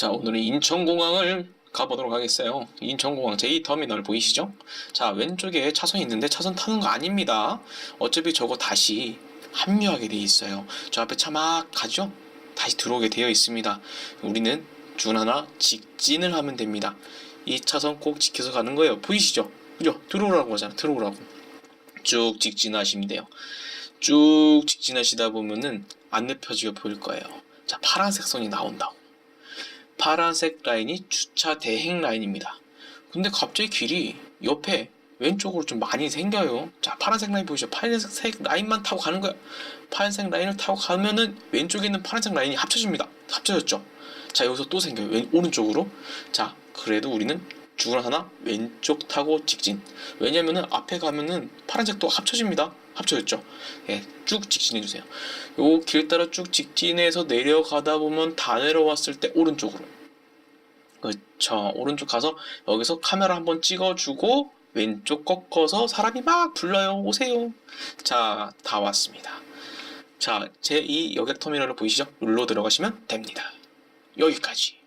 자, 오늘은 인천공항을 가보도록 하겠어요. 인천공항 제2터미널 보이시죠? 자, 왼쪽에 차선이 있는데 차선 타는 거 아닙니다. 어차피 저거 다시 합류하게 돼 있어요. 저 앞에 차 막 가죠? 다시 들어오게 되어 있습니다. 우리는 준 하나 직진을 하면 됩니다. 이 차선 꼭 지켜서 가는 거예요. 보이시죠? 그죠? 들어오라고 하잖아. 들어오라고. 쭉 직진하시면 돼요. 쭉 직진하시다 보면은 안내 표지가 보일 거예요. 자, 파란색 선이 나온다고. 파란색 라인이 주차 대행 라인입니다. 근데 갑자기 길이 옆에 왼쪽으로 좀 많이 생겨요. 자, 파란색 라인 보이시죠? 파란색 라인만 타고 가는 거야. 파란색 라인을 타고 가면은 왼쪽에 있는 파란색 라인이 합쳐집니다. 합쳐졌죠? 자, 여기서 또 생겨요. 왼, 오른쪽으로. 자, 그래도 우리는 줄 하나 왼쪽 타고 직진. 왜냐면은 앞에 가면은 파란색도 합쳐집니다. 합쳐졌죠? 예, 쭉 직진해 주세요. 요 길 따라 쭉 직진해서 내려가다 보면 다 내려왔을 때 오른쪽으로. 그쵸. 오른쪽 가서 여기서 카메라 한번 찍어주고 왼쪽 꺾어서 사람이 막 불러요. 오세요. 자, 다 왔습니다. 자, 제2 여객터미널을 보이시죠? 룰로 들어가시면 됩니다. 여기까지.